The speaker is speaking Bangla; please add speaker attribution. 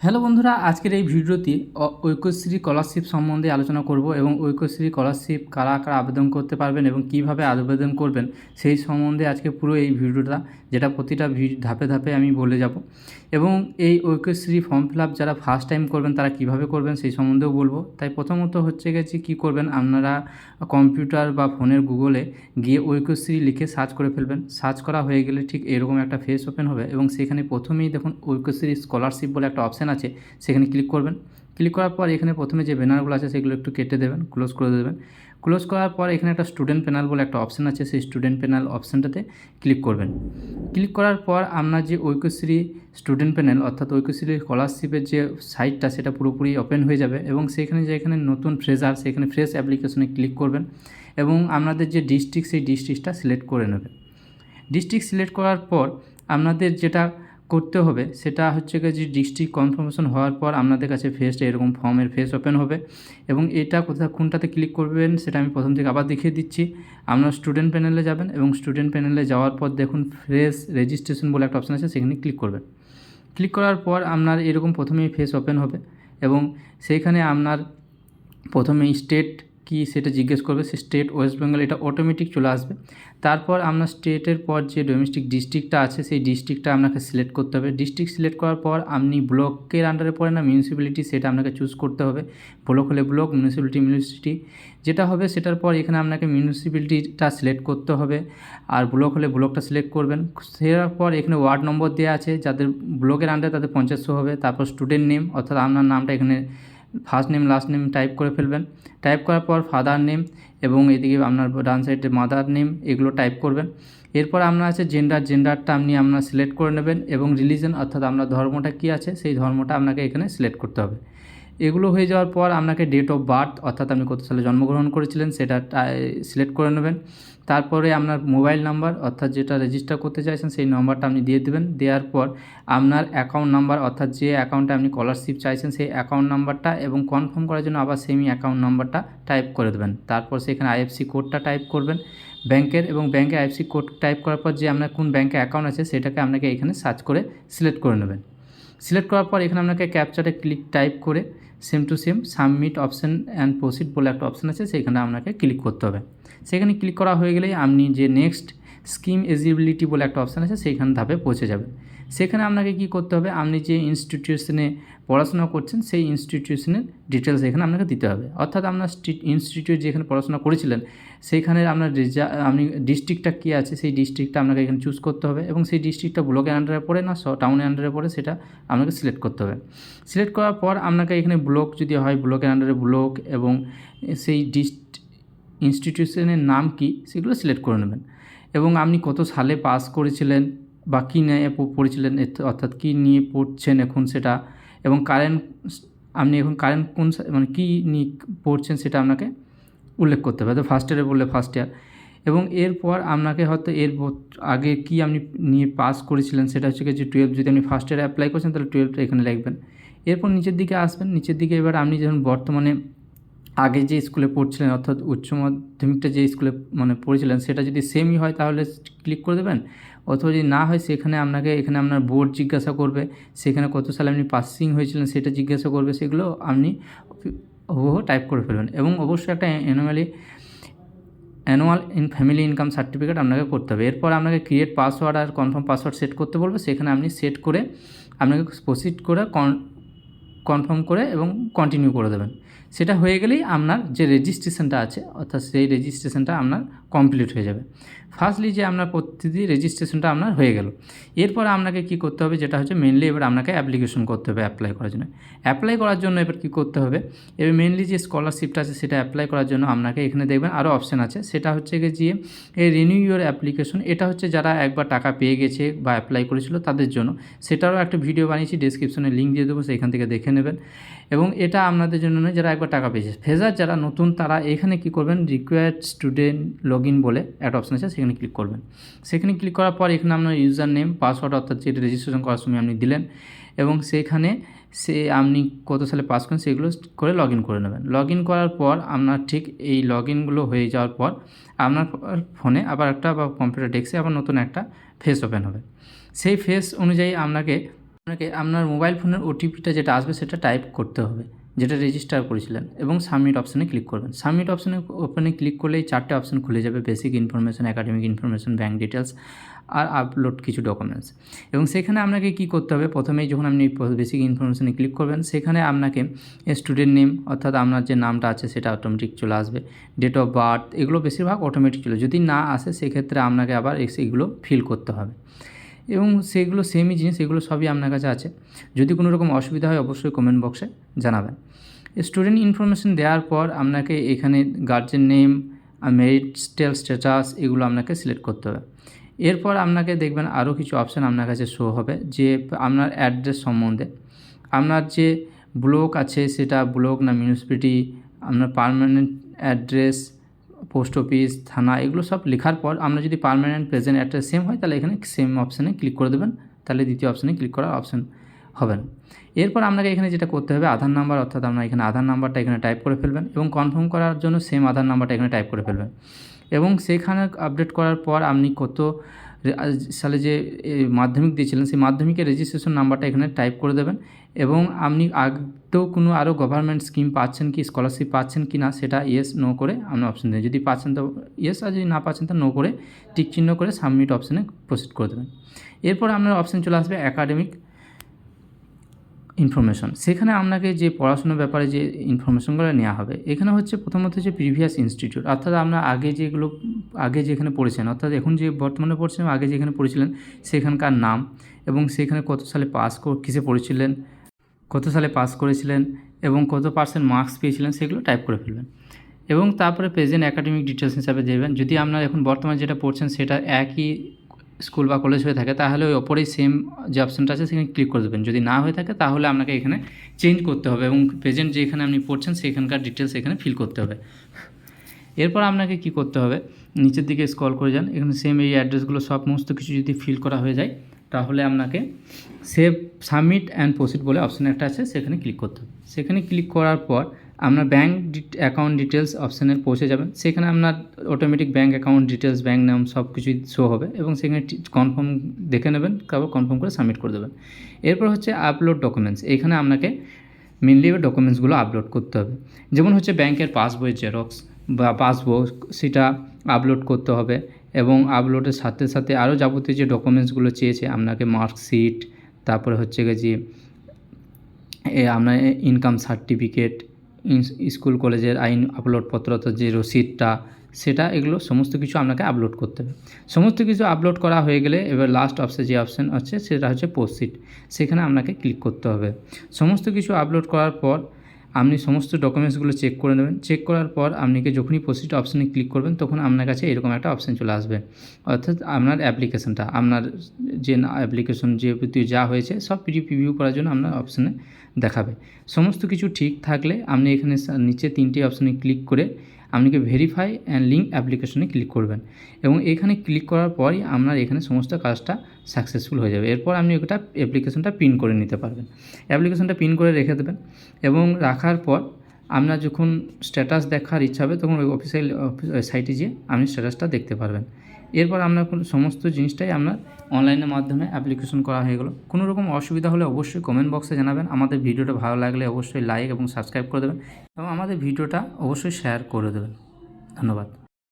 Speaker 1: হ্যালো বন্ধুরা, আজকের এই ভিডিওতে অ- ঐক্যশ্রী স্কলারশিপ সম্বন্ধে আলোচনা করব এবং ঐক্যশ্রী স্কলারশিপ কারা কারা আবেদন করতে পারবেন এবং কীভাবে আবেদন করবেন সেই সম্বন্ধে আজকে পুরো এই ভিডিওটা, যেটা প্রতিটা ধাপে ধাপে আমি বলে যাব। এবং এই ঐক্যশ্রী ফর্ম ফিল আপ যারা ফার্স্ট টাইম করবেন, তারা কীভাবে করবেন সেই সম্বন্ধেও বলব। তাই প্রথমত হচ্ছে গেছে কি করবেন, আপনারা কম্পিউটার বা ফোনের গুগলে গিয়ে ঐক্যশ্রী লিখে সার্চ করে ফেলবেন। সার্চ করা হয়ে গেলে ঠিক এরকম একটা ফেস ওপেন হবে এবং সেখানে প্রথমেই দেখুন ঐক্যশ্রী স্কলারশিপ বলে একটা অপশান আছে, সেখানে ক্লিক করবেন। ক্লিক করার পর এখানে প্রথমে যে ব্যানারগুলো আছে, সেগুলো একটু কেটে দেবেন ক্লোজ করে দেবেন। ক্লোজ করার পর এখানে একটা স্টুডেন্ট প্যানেল বলে একটা অপশান আছে, সেই স্টুডেন্ট প্যানেল অপশানটাতে ক্লিক করবেন। ক্লিক করার পর আপনার যে ঐক্যশ্রী স্টুডেন্ট প্যানেল অর্থাৎ ঐক্যশ্রী স্কলারশিপের যে সাইটটা সেটা পুরোপুরি ওপেন হয়ে যাবে এবং সেখানে যে এখানে নতুন ফ্রেজার সেখানে ফ্রেশ অ্যাপ্লিকেশনে ক্লিক করবেন এবং আপনাদের যে ডিস্ট্রিক্ট সেই ডিস্ট্রিক্টটা সিলেক্ট করে নেবেন। ডিস্ট্রিক্ট সিলেক্ট করার পর আপনাদের যেটা করতে হবে, সেটা হচ্ছে যে ডিস্ট্রিক্ট কনফার্মেশন হওয়ার পর আপনাদের কাছে ফেসটা এরকম ফর্মের ফেস ওপেন হবে এবং এটা কোথায়, কোনটাতে ক্লিক করবেন সেটা আমি প্রথম থেকে আবার দেখিয়ে দিচ্ছি। আপনার স্টুডেন্ট প্যানেলে যাবেন এবং স্টুডেন্ট প্যানেলে যাওয়ার পর দেখুন ফ্রেশ রেজিস্ট্রেশন বলে একটা অপশান আছে, সেখানে ক্লিক করবেন। ক্লিক করার পর আপনার এরকম প্রথমেই ফেস ওপেন হবে এবং সেইখানে আপনার প্রথমে স্টেট কি সেটা জিজ্ঞেস করবে, সে স্টেট ওয়েস্ট বেঙ্গল এটা অটোমেটিক চলে আসবে। তারপর আপনার স্টেটের পর যে ডোমেস্টিক ডিস্ট্রিক্টটা আছে, সেই ডিস্ট্রিক্টটা আপনাকে সিলেক্ট করতে হবে। ডিস্ট্রিক্ট সিলেক্ট করার পর আপনি ব্লকের আন্ডারে পড়ে না মিউনিসিপ্যালিটি সেটা আপনাকে চুজ করতে হবে। ব্লক হলে ব্লক মিউনিসিপ্যালিটি মিউনিসিপ্যালিটি যেটা হবে সেটার পর এখানে আপনাকে মিউনিসিপ্যালিটিটা সিলেক্ট করতে হবে। আর ব্লক হলে ব্লকটা সিলেক্ট করবেন। সেটার পর এখানে ওয়ার্ড নম্বর দেওয়া আছে, যাদের ব্লকের আন্ডারে তাদের পঞ্চাশ শো হবে। তারপর স্টুডেন্ট নেম অর্থাৎ আপনার নামটা এখানে first name last name type করে ফেলবেন। টাইপ করার পর ফাদার নেম এবং এদিকে আপনার ডান সাইডে মাদার নেম এগুলো টাইপ করবেন। এরপর আপনার আছে জেন্ডার জেন্ডারটা আপনি আপনার সিলেক্ট করে নেবেন এবং রিলিজন অর্থাৎ আপনার ধর্মটা কী আছে, সেই ধর্মটা আপনাকে এখানে সিলেক্ট করতে হবে। এগুলো হয়ে যাওয়ার পর আপনাকে ডেট অফ বার্থ অর্থাৎ আপনি কত সালে জন্মগ্রহণ করেছিলেন সেটা সিলেক্ট করে নেবেন। তারপরে আপনার মোবাইল নাম্বার অর্থাৎ যেটা রেজিস্টার করতে চাইছেন সেই নাম্বারটা আপনি দিয়ে দেবেন। দেওয়ার পর আপনার অ্যাকাউন্ট নাম্বার অর্থাৎ যে অ্যাকাউন্টে আপনি স্কলারশিপ চাইছেন সেই অ্যাকাউন্ট নাম্বারটা এবং কনফার্ম করার জন্য আবার সেমই অ্যাকাউন্ট নাম্বারটা টাইপ করে দেবেন। তারপর সেখানে আইএফসি কোডটা টাইপ করবেন। ব্যাংকের এবং ব্যাংকে আইএফসি কোড টাইপ করার পর যে আপনার কোন ব্যাংকে অ্যাকাউন্ট আছে সেটাকে আপনাকে এখানে সার্চ করে সিলেক্ট করে নেবেন। সিলেক্ট করার পর এখানে আপনাকে ক্যাপচারে ক্লিক টাইপ করে same to same submit option and proceed বলে একটা অপশান আছে সেখানে আপনাকে ক্লিক করতে হবে। সেখানে ক্লিক করা হয়ে গেলেই আপনি যে নেক্সট স্কিম এজিবিলিটি বলে একটা অপশান আছে, সেইখান ধাপে পৌঁছে যাবেন। সেখানে আপনাকে কি করতে হবে? আপনি যে ইনস্টিটিউশনে পড়াশোনা করছেন, সেই ইনস্টিটিউশনের ডিটেলস এখানে আপনাকে দিতে হবে। অর্থাৎ আপনার ইনস্টিটিউট যেখানে পড়াশোনা করেছিলেন সেইখানে আপনার আপনি ডিস্ট্রিক্টটা কী আছে, সেই ডিস্ট্রিক্টটা আপনাকে এখানে চুজ করতে হবে এবং সেই ডিস্ট্রিক্টটা ব্লকের আন্ডারে পড়ে না টাউনের আন্ডারে পড়ে, সেটা আপনাকে সিলেক্ট করতে হবে। সিলেক্ট করার পর আপনাকে এখানে ব্লক যদি হয় ব্লকের আন্ডারে ব্লক এবং সেই ডিস্ট ইনস্টিটিউশনের নাম কি, সেগুলো সিলেক্ট করে নেবেন। এবং আপনি কত সালে পাস করেছিলেন বা কী নিয়ে পড়েছিলেন অর্থাৎ কী নিয়ে পড়ছেন এখন সেটা এবং কারেন্ট, আপনি এখন কারেন্ট কোন মানে কী নিয়ে পড়ছেন সেটা আপনাকে উল্লেখ করতে হবে। হয়তো ফার্স্ট ইয়ারে বললে ফার্স্ট ইয়ার এবং এরপর আপনাকে হয়তো এর আগে কি আপনি নিয়ে পাস করেছিলেন সেটা হচ্ছে যে টুয়েলভ যদি আপনি ফার্স্ট ইয়ারে অ্যাপ্লাই করছেন তাহলে টুয়েলভটা এখানে লিখবেন। এরপর নিচের দিকে আসবেন। নিচের দিকে এবার আপনি যখন বর্তমানে আগে যে স্কুলে পড়ছিলেন, অর্থাৎ উচ্চ মাধ্যমিকটা যে স্কুলে মানে পড়েছিলেন সেটা যদি সেমই হয় তাহলে ক্লিক করে দেবেন। অথবা যদি না হয়, সেখানে আপনাকে, এখানে আপনার বোর্ড জিজ্ঞাসা করবে, সেখানে কত সালে আপনি পাসিং হয়েছিলেন সেটা জিজ্ঞাসা করবে, সেগুলো আপনি হুবহু টাইপ করে ফেলবেন। এবং অবশ্যই একটা annually annual in family income certificate আপনাকে করতে হবে। এরপর আপনাকে ক্রিয়েট পাসওয়ার্ড আর কনফার্ম পাসওয়ার্ড সেট করতে বলবে, সেখানে আপনি সেট করে আপনাকে প্রসিড করে কনফার্ম করে এবং কন্টিনিউ করে দেবেন। সেটা হয়ে গেলেই আপনার যে রেজিস্ট্রেশনটা আছে, অর্থাৎ সেই রেজিস্ট্রেশনটা আপনার কমপ্লিট হয়ে যাবে। ফার্স্টলি যে আপনার প্রতিটি রেজিস্ট্রেশনটা আপনার হয়ে গেল। এরপর আপনাকে কি করতে হবে? যেটা হচ্ছে মেনলি এবার আপনাকে অ্যাপ্লিকেশন করতে হবে অ্যাপ্লাই করার জন্য। অ্যাপ্লাই করার জন্য এবার কী করতে হবে? এবার মেনলি যে স্কলারশিপটা আছে সেটা অ্যাপ্লাই করার জন্য আপনাকে এখানে দেখবেন আরও অপশান আছে। সেটা হচ্ছে গিয়ে এই রিনিউ ইউর অ্যাপ্লিকেশন এটা হচ্ছে যারা একবার টাকা পেয়ে গেছে বা অ্যাপ্লাই করেছিল তাদের জন্য। সেটারও একটা ভিডিও বানিয়েছি ডিসক্রিপশনে লিঙ্ক দিয়ে দেবো, সেখান থেকে দেখে নেবেন। এবং এটা আপনাদের জন্য নয়, যারা একবার টাকা পেয়েছে। ফেজার যারা নতুন, তারা এখানে কি করবেন? রিকোয়ার্ড স্টুডেন্ট লগ ইন বলে একটা অপশন আছে, সেখানে ক্লিক করবেন। সেখানে ক্লিক করার পর এখানে আপনার ইউজার নেম পাসওয়ার্ড অর্থাৎ যেটা রেজিস্ট্রেশন করার সময় আপনি দিলেন এবং সেখানে সে আপনি কত সালে পাস করেন সেগুলো করে লগ করে নেবেন। লগ করার পর আপনার ঠিক এই লগ হয়ে যাওয়ার পর আপনার ফোনে আবার একটা বা কম্পিউটার ডেস্কে আবার নতুন একটা ফেস ওপেন হবে। সেই ফেস অনুযায়ী আপনাকে আপনাকে আপনার মোবাইল ফোনের ওটিপিটা যেটা আসবে সেটা টাইপ করতে হবে। যেটা রেজিস্টার করেছিলেন এবং সাবমিট অপশানে ক্লিক করবেন। সাবমিট অপশানে ওপেনে ক্লিক করলেই চারটে অপশান খুলে যাবে basic information academic information bank details আর আপলোড কিছু ডকুমেন্টস এবং সেখানে আপনাকে কি করতে হবে? প্রথমেই যখন আপনি বেসিক ইনফরমেশনে ক্লিক করবেন, সেখানে আপনাকে স্টুডেন্ট নেম অর্থাৎ আপনার যে নামটা আছে সেটা অটোমেটিক চলে আসবে। ডেট অফ বার্থ এগুলো বেশিরভাগ অটোমেটিক চলে। যদি না আসে, সেক্ষেত্রে আপনাকে আবার এগুলো ফিল করতে হবে। এবং সেগুলো সেমই জিনিস, এগুলো সবই আপনার কাছে আছে। যদি কোনো রকম অসুবিধা হয়, অবশ্যই কমেন্ট বক্সে জানাবেন। স্টুডেন্ট ইনফরমেশন দেওয়ার পর আপনাকে এখানে গার্জেন নেম মেরিটাল স্ট্যাটাস এগুলো আপনাকে সিলেক্ট করতে হবে। এরপর আপনাকে দেখবেন আরও কিছু অপশান আপনার কাছে শো হবে, যে আপনার অ্যাড্রেস সম্বন্ধে। আপনার যে ব্লক আছে, সেটা ব্লক না মিউনিসিপ্যালিটি আপনার পারমানেন্ট অ্যাড্রেস পোস্ট অফিস থানা, এগুলো সব লেখার পর আমরা যদি পারমানেন্ট প্রেজেন্ট অ্যাড্রেস সেম হয়, তাহলে এখানে সেম অপশানে ক্লিক করে দেবেন। তাহলে দ্বিতীয় অপশানে ক্লিক করার অপশান হবে এরপর আপনাকে এখানে যেটা করতে হবে, আধার নাম্বার অর্থাৎ আপনার এখানে আধার নাম্বারটা এখানে টাইপ করে ফেলবেন এবং কনফার্ম করার জন্য সেম আধার নাম্বারটা এখানে টাইপ করে ফেলবেন। এবং সেখানে আপডেট করার পর আপনি কত সালে যে মাধ্যমিক দিয়েছিলেন, সেই মাধ্যমিকের রেজিস্ট্রেশন নাম্বারটা এখানে টাইপ করে দেবেন এবং আপনি আগেও কোনো আরও গভর্নমেন্ট স্কিম পাচ্ছেন কি স্কলারশিপ পাচ্ছেন কি না, সেটা ইয়েস নো করে আপনি অপশন দেবেন। যদি পাচ্ছেন তো ইয়েস আর যদি না পাচ্ছেন তো নো করে টিক চিহ্ন করে সাবমিট অপশানে প্রসিড করে দেবেন। এরপর আপনার অপশান চলে আসবে একাডেমিক ইনফরমেশন সেখানে আপনাকে যে পড়াশোনার ব্যাপারে যে ইনফরমেশনগুলো নেওয়া হবে, এখানে হচ্ছে প্রথমত হচ্ছে প্রিভিয়াস ইনস্টিটিউট অর্থাৎ আপনার আগে যেগুলো, আগে যেখানে পড়েছেন, অর্থাৎ এখন যে বর্তমানে পড়ছেন, আগে যেখানে পড়েছিলেন, সেখানকার নাম এবং সেখানে কত সালে পাস কিসে পড়েছিলেন কত সালে পাস করেছিলেন এবং কত পার্সেন্ট মার্কস পেয়েছিলেন সেগুলো টাইপ করে ফেলবেন। এবং তারপরে প্রেজেন্ট একাডেমিক ডিটেলস হিসাবে দেবেন যদি আপনার এখন বর্তমানে যেটা পড়ছেন সেটা একই স্কুল বা কলেজ হয়ে থাকে, তাহলে ওই ওপরেই সেম যে অপশানটা আছে সেখানে ক্লিক করে দেবেন। যদি না হয়ে থাকে, তাহলে আপনাকে এখানে চেঞ্জ করতে হবে এবং প্রেজেন্ট যেখানে আপনি পড়ছেন সেখানকার ডিটেলস এখানে ফিল করতে হবে। এরপর আপনাকে কি করতে হবে? নিচের দিকে স্ক্রল করে যান। এখানে সেম এই অ্যাড্রেসগুলো সমস্ত কিছু যদি ফিল করা হয়ে যায় তাহলে আপনাকে সেভ সাবমিট অ্যান্ড প্রসিড বলে অপশান একটা আছে, সেখানে ক্লিক করতে হবে। সেখানে ক্লিক করার পর আপনার ব্যাঙ্ক অ্যাকাউন্ট ডিটেলস অপশানে পৌঁছে যাবেন। সেখানে আপনার automatic bank account details bank নাম সব কিছুই শো হবে এবং সেখানে কনফার্ম দেখে নেবেন, তারপর কনফার্ম করে সাবমিট করে দেবেন। এরপর হচ্ছে আপলোড ডকুমেন্টস এখানে আপনাকে মেনলি ডকুমেন্টসগুলো আপলোড করতে হবে। যেমন হচ্ছে ব্যাংকের পাসবই জেরক্স বা পাসবুক সেটা আপলোড করতে হবে। এবং আপলোডের সাথে সাথে আরও যাবতীয় যে ডকুমেন্টসগুলো চেয়েছে, আপনাকে মার্কশিট তারপরে হচ্ছে গিয়ে যে আপনার ইনকাম সার্টিফিকেট স্কুল কলেজের আইন আপলোডপত্র অর্থাৎ যে রসিদটা, সেটা এগুলো সমস্ত কিছু আপনাকে আপলোড করতে হবে। সমস্ত কিছু আপলোড করা হয়ে গেলে এবার লাস্ট অপশন যে অপশান আছে সেটা হচ্ছে পোস্টশিট সেখানে আপনাকে ক্লিক করতে হবে। সমস্ত কিছু আপলোড করার পর আপনি সমস্ত ডকুমেন্টসগুলো চেক করে নেবেন। চেক করার পর আপনাকে যখনই প্রসিড অপশানে ক্লিক করবেন, তখন আপনার কাছে এরকম একটা অপশান চলে আসবে। অর্থাৎ আপনার অ্যাপ্লিকেশানটা আপনার যে অ্যাপ্লিকেশন যে যা হয়েছে, সব রিভিউ করার জন্য আপনার অপশানে দেখাবে। সমস্ত কিছু ঠিক থাকলে আপনি এখানে নিচে তিনটি অপশানে ক্লিক করে আপনাকে ভেরিফাই অ্যান্ড লিঙ্ক অ্যাপ্লিকেশনে ক্লিক করবেন। এবং এখানে ক্লিক করার পরই আপনার এখানে সমস্ত কাজটা সাকসেসফুল হয়ে যাবে। এরপর আপনি ওটা অ্যাপ্লিকেশনটা পিন করে নিতে পারবেন। অ্যাপ্লিকেশনটা পিন করে রেখে দেবেন এবং রাখার পর আপনার যখন স্ট্যাটাস দেখার ইচ্ছা হবে, তখন ওই অফিসিয়াল সাইটে গিয়ে আপনি স্ট্যাটাসটা দেখতে পারবেন। এরপর আপনার সমস্ত জিনিসটাই আপনার অনলাইনের মাধ্যমে অ্যাপ্লিকেশন করা হয়ে গেলো। কোনো রকম অসুবিধা হলে অবশ্যই কমেন্ট বক্সে জানাবেন। আমাদের ভিডিওটা ভালো লাগলে অবশ্যই লাইক এবং সাবস্ক্রাইব করে দেবেন এবং আমাদের ভিডিওটা অবশ্যই শেয়ার করে দেবেন। ধন্যবাদ।